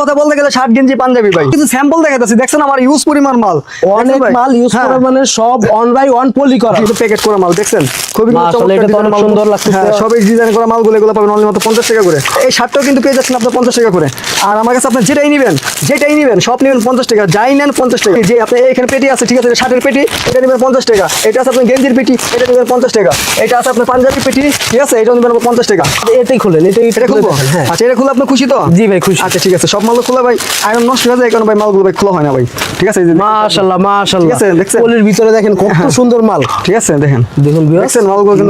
কথা বলতে গেলে শার্ট গেঞ্জি পাঞ্জাবি ভাই। কিছু স্যাম্পল দেখাতেছি দেখছেন আমার ইউজ পরিমাণ মাল। অনেক মাল ইউজ হ্যাঁ, করা মানে সব অন বাই অন পলি করা। কিন্তু প্যাকেট করা মাল দেখছেন? খুবই কিন্তু। সুন্দর লাগতেছে। হ্যাঁ সবই ডিজাইন করা মালগুলো এগুলো পাবেন অনলি মাত্র পঞ্চাশ টাকা করে। এই শার্টটাও কিন্তু পেয়ে যাচ্ছেন আপনার পঞ্চাশ টাকা করে। আর আমার কাছে আপনি যেটাই নেবেন যেটাই নেবেন সব নেবেন পঞ্চাশ টাকা। যাই নেন পঞ্চাশ টাকা। যে আপনি এখানে পেটি আছে ঠিক আছে শার্টের পেটি এটা নেবেন পঞ্চাশ টাকা। এটা আছে আপনার গেঞ্জির পেটি এটা নেবেন পঞ্চাশ টাকা। এটা আছে আপনার পাঞ্জাবি পেটি ঠিক আছে এটা নেবেন পঞ্চাশ টাকা। এটাই খুলেন এটাই এটা খুলবো? হ্যাঁ। আচ্ছা এটা খুলে আপনি খুশি তো? জি ভাই খুশি। আচ্ছা ঠিক আছে সব মাল খোলা ভাই আয়রন নষ্ট হয়ে যায় কারণ ভাই মালগুলো ভাই খোলা হয় না ভাই। ঠিক আছে মাশাআল্লাহ মাশাআল্লাহ ঠিক আছে, দেখছেন? হ্যাঁ। পলির ভিতরে দেখেন কত সুন্দর মাল। ঠিক আছে দেখেন। দেখুন দেখছেন মালগুলো।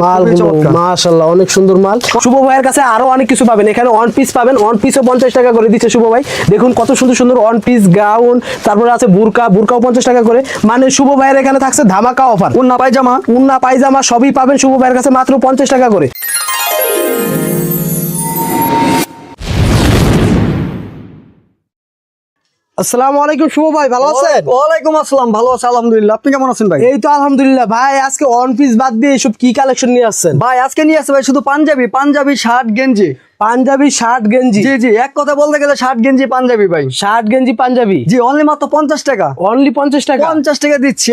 মাশাআল্লাহ অনেক সুন্দর মাল। শুভ ভাইয়ের কাছে আরও অনেক কিছু পাবেন। এখানে ওয়ান পিস পাবেন ওয়ান পিসও পঞ্চাশ টাকা করে দিচ্ছে শুভ ভাই। দেখুন কত সুন্দর সুন্দর ওয়ান পিস গাউন তারপরে আছে বুরকা বুরকাও পঞ্চাশ টাকা করে। মানে শুভ ভাইয়ের এখানে থাকছে ধামাকা অফার উন্না পায়জামা। উন্না পায়জামা সবই পাবেন শুভ ভাইয়ের কাছে মাত্র পঞ্চাশ টাকা করে। আসসালামু আলাইকুম শুভ ভাই ভালো আছেন? ওয়ালাইকুম আসসালাম ভালো আছি আলহামদুলিল্লাহ। আপনি কেমন আছেন ভাই? এই তো আলহামদুলিল্লাহ। ভাই আজকে ওয়ান পিস বাদ দিয়ে এসব কি কালেকশন নিয়ে আসছেন? ভাই আজকে নিয়ে আসছে ভাই শুধু পাঞ্জাবি পাঞ্জাবি শার্ট গেঞ্জি। পাঞ্জাবি শার্ট গেঞ্জি। জি জি এক কথা বলতে গেলে শার্ট গেঞ্জি পাঞ্জাবি ভাই। শার্ট গেঞ্জি পাঞ্জাবি। জি অনলি মাত্র পঞ্চাশ টাকা। অনলি পঞ্চাশ টাকা। পঞ্চাশ টাকা দিচ্ছি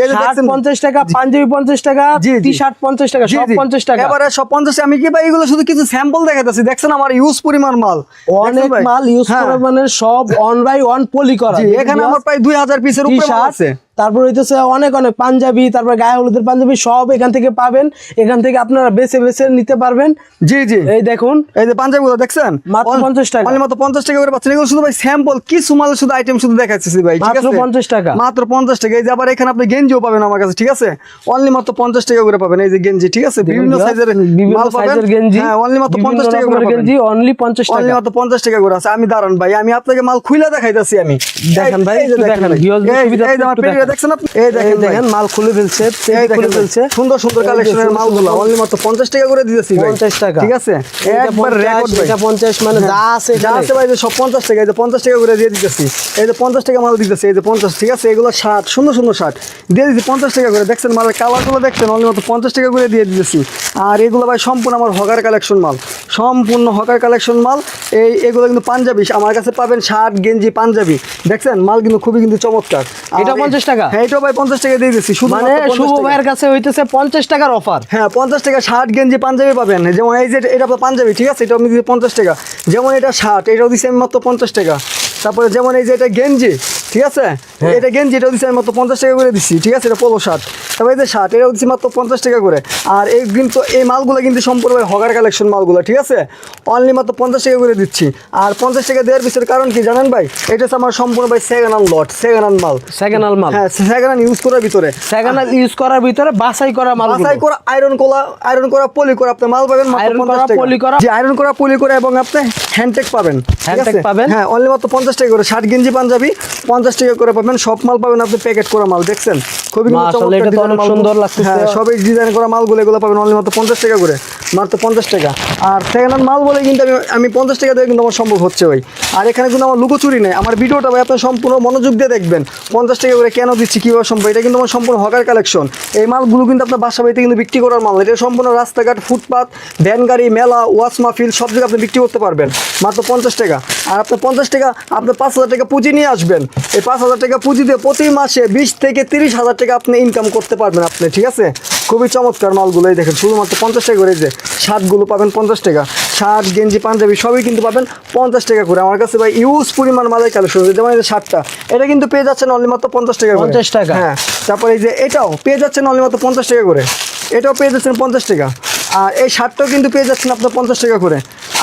পঞ্চাশ টাকা পাঞ্জাবি পঞ্চাশ টাকা। টি শার্ট পঞ্চাশ টাকা জি, সব পঞ্চাশ টাকা। এবারে সব পঞ্চাশ আমি কি ভাই এগুলো শুধু কিছু স্যাম্পল দেখাতেছি দেখছেন আমার ইউজ পরিমাণ মাল। অনেক মাল ইউজ হ্যাঁ। মানে সব অন বাই অন পলি করা এখানে আমার প্রায় দুই হাজার পিসের উপরে আছে। তারপর হইতেছে অনেক অনেক পাঞ্জাবি তারপর গায়ে হলুদের পাঞ্জাবি সব এখান থেকে পাবেন। এখান থেকে আপনারা বেছে বেছে নিতে পারবেন। জি জি। এই দেখুন। এই যে পাঞ্জাবি গুলো দেখছেন? মাত্র 50 টাকা। অনলি মাত্র পঞ্চাশ টাকা করে পাচ্ছেন। এগুলো শুধু ভাই স্যাম্পল কিছু মাল শুধু আইটেম শুধু দেখাচ্ছি ভাই ঠিক মাত্র 50 টাকা। মাত্র পঞ্চাশ টাকা। এই যে আবার এখানে আপনি গেঞ্জিও পাবেন আমার কাছে ঠিক আছে? অনলি মাত্র পঞ্চাশ টাকা করে পাবেন এই যে গেঞ্জি ঠিক আছে? বিভিন্ন সাইজের মাল পাবেন। সাইজের গেঞ্জি হ্যাঁ অনলি মাত্র পঞ্চাশ টাকা করে গেঞ্জি অনলি পঞ্চাশ অনলি টাকা। মাত্র পঞ্চাশ টাকা করে আছে। আমি দাঁড়ান ভাই আমি আপনাকে মাল খুলে দেখাইতেছি আমি। দেখেন ভাই, এই যে দেখেন এই- যে আমার। দেখছেন আপনি? এই এই দেখেন দেখেন মাল খুলে ফেলছে খুলে ফেলছে। সুন্দর সুন্দর যে কালেকশনের মালগুলো। অনলি মাত্র পঞ্চাশ টাকা করে দিতেছি 50 টাকা। ঠিক আছে? একবার রেকর্ড ভাই। 50 মানে যা আছে যা আছে ভাই সব পঞ্চাশ টাকা এই যে পঞ্চাশ টাকা করে দিয়ে দিতেছি। এই যে পঞ্চাশ টাকা মাল দিতেছি এই যে পঞ্চাশ ঠিক আছে? এগুলো সুন্দর দিয়ে টাকা করে। দেখছেন মালের কালারগুলো দেখছেন? অনলি মাত্র টাকা করে দিয়ে দিতেছি। আর এগুলো ভাই সম্পূর্ণ আমার হগার কালেকশন মাল। সম্পূর্ণ হকার কালেকশন মাল। এই এগুলো কিন্তু পাঞ্জাবি। আমার কাছে পাবেন শার্ট গেঞ্জি পাঞ্জাবি। দেখছেন? মাল কিন্তু খুবই কিন্তু চমৎকার। এটা 50 টাকা? হ্যাঁ এটাও ভাই পঞ্চাশ টাকা দিয়ে দিচ্ছি শুধু মানে শুভ ভাইয়ের কাছে হইতেছে পঞ্চাশ টাকার অফার হ্যাঁ পঞ্চাশ টাকা শার্ট গেঞ্জি পাঞ্জাবি পাবেন। যেমন এই যে এটা আপনার পাঞ্জাবি ঠিক আছে? এটা আমি দিচ্ছি পঞ্চাশ টাকা। যেমন এটা শার্ট এটাও দিচ্ছি আমি মাত্র পঞ্চাশ টাকা। তারপরে যেমন এই যে এটা গেঞ্জি ঠিক আছে? এটা গেঞ্জি এটাও দিচ্ছি আমি মাত্র পঞ্চাশ টাকা করে দিচ্ছি ঠিক আছে? এটা পোলো শার্ট তারপরে এই যে শার্ট এটাও দিচ্ছি মাত্র পঞ্চাশ টাকা করে। আর এই কিন্তু এই মালগুলো কিন্তু সম্পূর্ণ হকার কালেকশন মালগুলো ঠিক আছে? অনলি মাত্র পঞ্চাশ টাকা করে দিচ্ছি। আর পঞ্চাশ টাকা দেওয়ার পিছনের কারণ কি জানেন ভাই? এটা হচ্ছে আমার সম্পূর্ণ ভাই second hand lot second hand মাল। সেকেন্ড আল মাল? হ্যাঁ সেকেন্ড হ্যান্ড ইউজ করার ভিতরে। সেকেন্ড আল ইউজ করার ভিতরে বাছাই করা মাল বাছাই করা আয়রন করা আয়রন করা পলি করা আপনি মাল পাবেন 50 করা, টাকা। পলি করা। জি আয়রন করা পলি করা এবং আপনি হ্যান্ডটেক পাবেন আছে? পাবেন। হ্যাঁ অনলি মাত্র পঞ্চাশ টাকা করে। শার্ট গেঞ্জি পাঞ্জাবি পঞ্চাশ টাকা করে পাবেন। সব মাল পাবেন আপনি প্যাকেট করা মাল দেখছেন? খুবই। সুন্দর লাগছে হ্যাঁ সবই ডিজাইন করা মালগুলো এগুলো পাবেন অনলি মাত্র পঞ্চাশ টাকা করে। মাত্র পঞ্চাশ টাকা। আর সেকেন্ড হ্যান্ড মাল বলে কিন্তু আমি আমি পঞ্চাশ টাকা দিয়ে কিন্তু আমার সম্ভব হচ্ছে ওই আর এখানে কিন্তু আমার লুকোচুরি নেই। আমার ভিডিওটা ভাই আপনি সম্পূর্ণ মনোযোগ দিয়ে দেখবেন। পঞ্চাশ টাকা করে কেন দিচ্ছি, কীভাবে সম্ভব? এটা কিন্তু আমার সম্পূর্ণ হকার কালেকশন এই মালগুলো কিন্তু আপনার বাসা বাড়িতে কিন্তু বিক্রি করার মাল। এটা সম্পূর্ণ রাস্তাঘাট ফুটপাথ ভ্যান গাড়ি, মেলা ওয়াশ মাহফিল, সব জায়গায় আপনি বিক্রি করতে পারবেন। মাত্র পঞ্চাশ টাকা। আর আপনার পঞ্চাশ টাকা আপনি পাঁচ হাজার টাকা পুঁজি নিয়ে আসবেন। এই পাঁচ হাজার টাকা পুঁজি দিয়ে প্রতি মাসে বিশ থেকে তিরিশ হাজার টাকা আপনি ইনকাম করতে পারবেন আপনি, ঠিক আছে? খুবই চমৎকার মালগুলো এই দেখেন শুধুমাত্র পঞ্চাশ টাকা করে যে শার্টগুলো পাবেন পঞ্চাশ টাকা। শার্ট গেঞ্জি পাঞ্জাবি সবই কিন্তু পাবেন পঞ্চাশ টাকা করে। আমার কাছে ভাই ইউজ পরিমাণ মালের কালেকশন যেমন এই যে শার্টটা এটা কিন্তু পেয়ে যাচ্ছেন অনলি মাত্র পঞ্চাশ টাকা করে। 50 টাকা। হ্যাঁ তারপরে এই যে এটাও পেয়ে যাচ্ছেন অনলি মাত্র পঞ্চাশ টাকা করে। এটাও পেয়ে যাচ্ছেন পঞ্চাশ টাকা। আর এই শার্টটাও কিন্তু পেয়ে যাচ্ছেন আপনার পঞ্চাশ টাকা করে।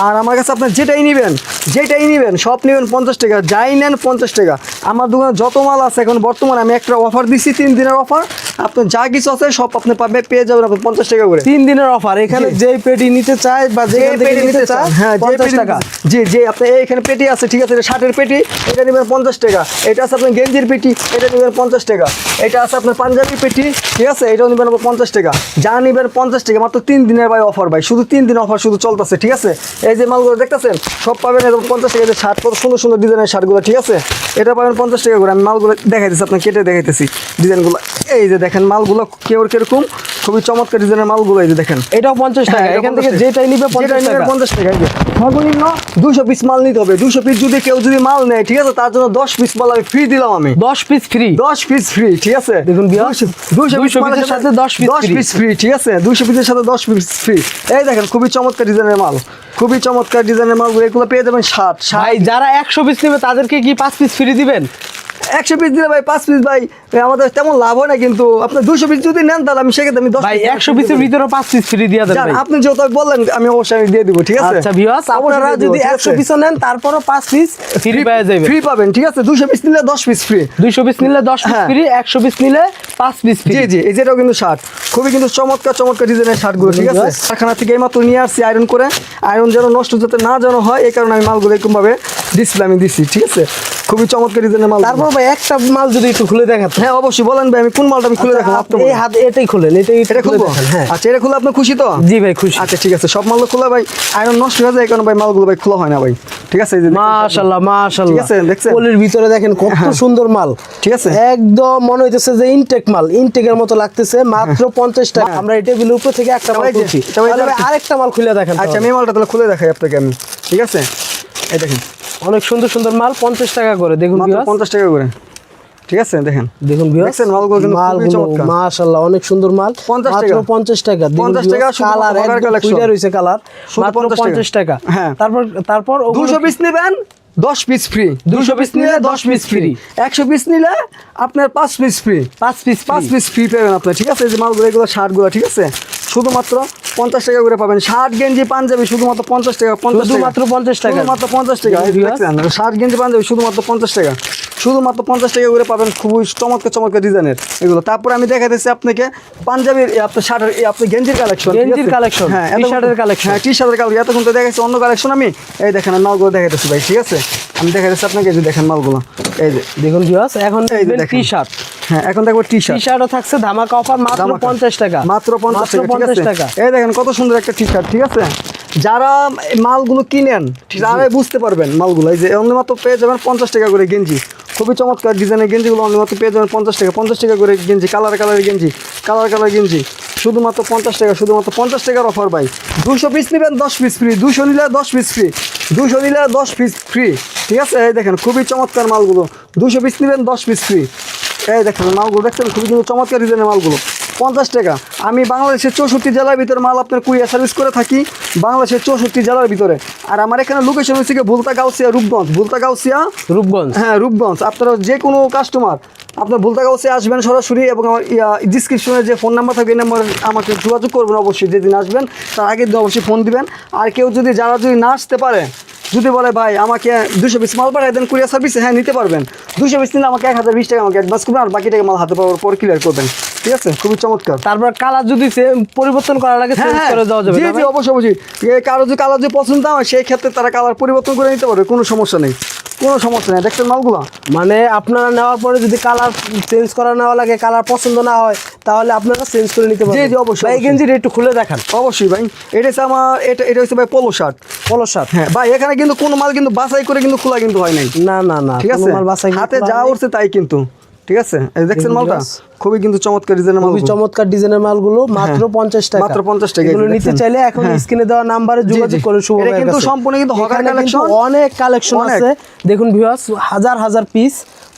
আর আমার কাছে আপনার যেটাই নেবেন যেটাই নেবেন সব নেবেন পঞ্চাশ টাকা যাই নেন পঞ্চাশ টাকা। আমার দোকানে যত মাল আছে এখন বর্তমানে আমি একটা অফার দিচ্ছি তিন দিনের অফার আপনার যা কিছু আছে সব আপনি পাবে পেয়ে যাবেন আপনি পঞ্চাশ টাকা করে। তিন দিনের অফার এখানে। যেই পেটি নিতে চায় বা যে পেটি নিতে চায় হ্যাঁ যে পঞ্চাশ টাকা। জি জি আপনি এখানে পেটি আছে ঠিক আছে এটা শার্টের পেটি এটা নেবেন পঞ্চাশ টাকা। এটা আছে আপনার গেঞ্জির পেটি এটা নেবেন পঞ্চাশ টাকা। এটা আছে আপনার পাঞ্জাবি পেটি ঠিক আছে এটাও নেবেন আপনার পঞ্চাশ টাকা। যা নেবেন পঞ্চাশ টাকা মাত্র তিন দিনের ভাই অফার ভাই শুধু তিন দিন অফার শুধু চলতেছে ঠিক আছে? এই যে মালগুলো দেখতেছেন সব পাবেন একদম পঞ্চাশ টাকা যে শার্ট কত সুন্দর সুন্দর ডিজাইনের শার্টগুলো ঠিক আছে? এটা পাবেন পঞ্চাশ টাকা করে। আমি মালগুলো দেখাইতেছি, আপনাকে কেটে দেখাইতেছি। ডিজাইনগুলো এই যে দেখেন, মালগুলো কেউ কীরকম খুবই চমৎকার ডিজাইনের মালগুলো এই যে দেখেন। এটাও পঞ্চাশ টাকা হ্যাঁ, এখান থেকে যেটাই নিবে পঞ্চাশ টাকা। 50 টাকা এই যে। সর্বনিম্ন দুশো পিস মাল নিতে হবে। দুশো পিস যদি কেউ যদি মাল নেয় ঠিক আছে? তার জন্য দশ পিস মাল আমি ফ্রি দিলাম আমি। দশ পিস ফ্রি দশ পিস ফ্রি ঠিক আছে? দেখুন দুশো 200 পিসের সাথে 10 piece দশ পিস ফ্রি ঠিক আছে? দুশো পিসের সাথে দশ পিস ফ্রি এই দেখেন খুবই চমৎকার ডিজাইনের মাল। খুবই চমৎকার ডিজাইনের মাল এগুলো পেয়ে যাবেন ষাট ষাট। যারা একশো পিস নেবে তাদেরকে কি পাঁচ পিস ফ্রি দিবেন? একশো পিস দিলে ভাই পাঁচ পিস ভাই আমাদের তেমন লাভ হয় না কিন্তু। আপনি দুশো পিস যদি নেন তাহলে আমি সেক্ষেত্রে আমি দশ ভাই একশো পিসের ভিতরে পাঁচ পিস ফ্রি দিয়ে ভাই। আপনি যেহেতু বললেন আমি অবশ্যই আমি দিয়ে দিব ঠিক আছে? আচ্ছা ভিউয়ার্স আপনারা যদি একশো পিসও নেন তারপরও পাঁচ পিস ফ্রি পেয়ে যাবে। ফ্রি পাবেন ঠিক আছে? দুশো পিস নিলে দশ পিস ফ্রি দুইশো পিস নিলে দশ পিস হ্যাঁ। ফ্রি একশো পিস নিলে পাঁচ পিস ফ্রি জি জি এই যেটাও কিন্তু শার্ট খুবই কিন্তু চমৎকার চমৎকার ডিজাইনের শার্টগুলো ঠিক আছে. কারখানা থেকে এইমাত্র নিয়ে আসছি আয়রন করে। আয়রন যেন নষ্ট যাতে না যেন হয় এই কারণে আমি মালগুলো এরকম ভাবে ডিসপ্লে আমি দিচ্ছি ঠিক আছে? খুবই চমৎকার ডিজাইনের মাল। তারপর ভাই একটা মাল যদি একটু খুলে দেখাতে হ্যাঁ অবশ্যই বলেন ভাই আমি কোন মালটা আমি খুলে দেখাবো আপনি এই হাত এটাই খুলেন এটাই এটা খুলে হ্যাঁ। আচ্ছা এটা খুলে আপনি খুশি তো? জি ভাই খুশি। আচ্ছা ঠিক আছে সব মালগুলো খোলা ভাই আয়রন নষ্ট হয়ে যায় কারণে ভাই মালগুলো ভাই খোলা হয় না ভাই। ঠিক আছে এই যে দেখেন। মাশাল্লাহ মাশাল্লাহ। ঠিক আছে, দেখছেন? পলির ভিতরে দেখেন কত হ্যাঁ। সুন্দর মাল। ঠিক আছে। একদম মনে হইতেছে যে ইনটেক মাল ইনটেকের মতো লাগতেছে মাত্র পঞ্চাশ টাকা। আমরা এই টেবিলের উপর থেকে একটা মাল হ্যাঁ। খুলছি আরেকটা- মাল খুলে দেখেন আচ্ছা। আমি মালটা তাহলে খুলে দেখাই আপনাকে আমি। ঠিক আছে? এই দেখেন। অনেক সুন্দর সুন্দর মাল পঞ্চাশ টাকা করে। দেখুন পঞ্চাশ টাকা করে। ঠিক আছে দেখেন। দেখুন দেখছেন মালগুলো কিন্তু খুবই চমৎকার। মাশাআল্লাহ অনেক সুন্দর মাল। 50 টাকা। 50 টাকা। 50 টাকা কালার মাত্র 50 টাকা। হ্যাঁ। তারপর তারপর দুশো পিস নেবেন দশ পিস ফ্রি 200 পিস নিলে 10 পিস ফ্রি একশো পিস নিলে আপনার পাঁচ পিস ফ্রি পাঁচ পিস পাঁচ পিস ফ্রি পাবেন আপনার ঠিক আছে? এই যে মালগুলো এগুলো শার্টগুলো ঠিক আছে? শুধুমাত্র পঞ্চাশ টাকা করে পাবেন। শার্ট গেঞ্জি পাঞ্জাবি শুধুমাত্র পঞ্চাশ টাকা পঞ্চাশ শুধুমাত্র 50 টাকা। মাত্র পঞ্চাশ টাকা। শার্ট গেঞ্জি পাঞ্জাবি শুধুমাত্র পঞ্চাশ টাকা। শুধুমাত্র পঞ্চাশ টাকা করে পাবেন খুবই চমৎকার চমৎকার ডিজাইনের এগুলো। তারপর আমি দেখাতেছি আপনাকে পাঞ্জাবির আপনার শার্টের এই আপনার গেঞ্জির কালেকশন গেঞ্জির collection, হ্যাঁ শার্টের collection। হ্যাঁ টি শার্টের কালেকশন এতক্ষণ তো দেখাচ্ছি অন্য কালেকশন আমি। এই দেখেন আমি মালগুলো দেখাতেছি ভাই ঠিক আছে? আমি দেখাতেছি আপনাকে এই যে দেখেন মালগুলো। এই যে। দেখুন ভিউয়ার্স এখন এই যে দেখেন। টি শার্ট হ্যাঁ এখন দেখব টি টি শার্টও থাকছে ধামাকা অফার মাত্র ধামাকা। 50 টাকা। মাত্র পঞ্চাশ টাকা ঠিক পঞ্চাশ আছে টাকা। এই দেখেন কত সুন্দর একটা টি শার্ট ঠিক আছে? যারা মালগুলো কিনেন তারাই বুঝতে পারবেন মালগুলো। এই যে অন্য মাত্র পেয়ে যাবেন পঞ্চাশ টাকা করে গেঞ্জি। খুবই চমৎকার ডিজাইনের গেঞ্জিগুলো অন্য মাত্র পেয়ে যাবেন পঞ্চাশ টাকা। পঞ্চাশ টাকা করে গেঞ্জি কালার কালার গেঞ্জি কালার কালার গেঞ্জি। শুধুমাত্র পঞ্চাশ টাকা, শুধুমাত্র পঞ্চাশ টাকার অফার ভাই। দুশো পিস নেবেন, দশ পিস ফ্রি দুশো নিলে দশ পিস ফ্রি দুশো নিলে দশ পিস ফ্রি ঠিক আছে? এই দেখেন, খুবই চমৎকার মালগুলো। দুশো পিস নেবেন, দশ পিস ফ্রি এই দেখেন, মালগুলো দেখছেন? খুবই কিন্তু চমৎকার ডিজাইনের মালগুলো। পঞ্চাশ টাকা। আমি বাংলাদেশের চৌষট্টি জেলার ভিতরে মাল আপনার কুরিয়ার সার্ভিস করে থাকি বাংলাদেশের চৌষট্টি জেলার ভিতরে। আর আমার এখানে লোকেশন হচ্ছে ভুলতা গাউসিয়া রূপগঞ্জ। ভুলতা গাউসিয়া? রূপগঞ্জ। হ্যাঁ রূপগঞ্জ। আপনারা যে কোনো কাস্টমার আপনার ভুলতা গাউসে আসবেন সরাসরি এবং আমার ডিসক্রিপশনে যে ফোন নাম্বার থাকবে এই নাম্বার আমাকে যোগাযোগ করবেন অবশ্যই যেদিন আসবেন তার আগের দিন অবশ্যই ফোন দিবেন। আর কেউ যদি যারা যদি না আসতে পারে যদি বলে ভাই আমাকে দুশো পিস মাল পাঠায় দেন কুরিয়ার সার্ভিসে হ্যাঁ নিতে পারবেন। দুশো পিস নিলে আমাকে এক হাজার বিশ টাকা আমাকে অ্যাডভান্স করবেন আর বাকি টাকা মাল হাতে পাওয়ার পর ক্লিয়ার করবেন। ঠিক আছে? খুবই চমৎকার। তারপর কালার যদি পরিবর্তন করার আগে হ্যাঁ চেঞ্জ হ্যাঁ। করে দেওয়া যাবে জি জি অবশ্যই অবশ্যই। কারও যদি কালার যদি পছন্দ হয় সেই ক্ষেত্রে তারা কালার পরিবর্তন করে নিতে পারবে কোনো সমস্যা নেই। কোনো সমস্যা নেই। দেখছেন মালগুলো? মানে আপনারা নেওয়ার পরে যদি কালার চেঞ্জ করা নেওয়া লাগে কালার পছন্দ না হয় তাহলে আপনারা চেঞ্জ করে নিতে পারবেন। জি, অবশ্যই, ভাই। গেঞ্জিটা একটু খুলে দেখান। অবশ্যই ভাই। এটা হচ্ছে আমার এটা এটা হচ্ছে ভাই পোলো শার্ট পলো শার্ট হ্যাঁ ভাই এখানে কিন্তু কোনো মাল কিন্তু বাছাই করে কিন্তু খোলা কিন্তু হয় নাই। না না না ঠিক আছে? মাল বাছাই হাতে করা যা উঠছে তাই কিন্তু। ঠিক আছে? এই দেখছেন মালটা? খুবই কিন্তু চমৎকার ডিজাইনের মাল খুবই চমৎকার ডিজাইনের মালগুলো মাত্র পঞ্চাশ টাকা। হ্যাঁ। মাত্র 50 টাকা, এগুলো নিতে চাইলে এখন হ্যাঁ। স্ক্রিনে দেওয়া নাম্বারে যোগাযোগ। করে শুভ এটা কিন্তু সম্পূর্ণ কিন্তু হকার কালেকশন অনেক কালেকশন আছে। দেখুন ভিউয়ার্স হাজার হাজার পিস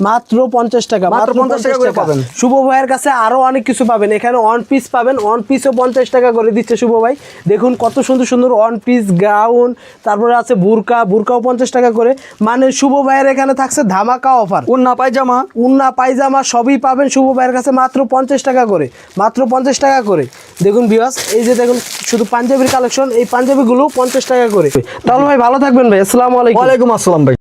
মাত্র পঞ্চাশ টাকা মাত্র 50 টাকা করে পাবেন। শুভ ভাইয়ের কাছে আরও অনেক কিছু পাবেন। এখানে ওয়ান পিস পাবেন ওয়ান পিসও পঞ্চাশ টাকা করে দিচ্ছে শুভ ভাই। দেখুন কত সুন্দর সুন্দর ওয়ান পিস গাউন তারপরে আছে বুরকা বুরকাও পঞ্চাশ টাকা করে। মানে শুভ ভাইয়ের এখানে থাকছে ধামাকা অফার উন্না পায়জামা। উন্না পায়জামা সবই পাবেন শুভ ভাইয়ের কাছে মাত্র পঞ্চাশ টাকা করে মাত্র পঞ্চাশ টাকা করে। দেখুন বিয়াস এই যে দেখুন শুধু পাঞ্জাবির কালেকশন এই পাঞ্জাবিগুলো পঞ্চাশ টাকা করে। তাহলে ভাই ভালো থাকবেন ভাই আসসালামু আলাইকুম। ওয়ালাইকুম আসসালাম ভাই।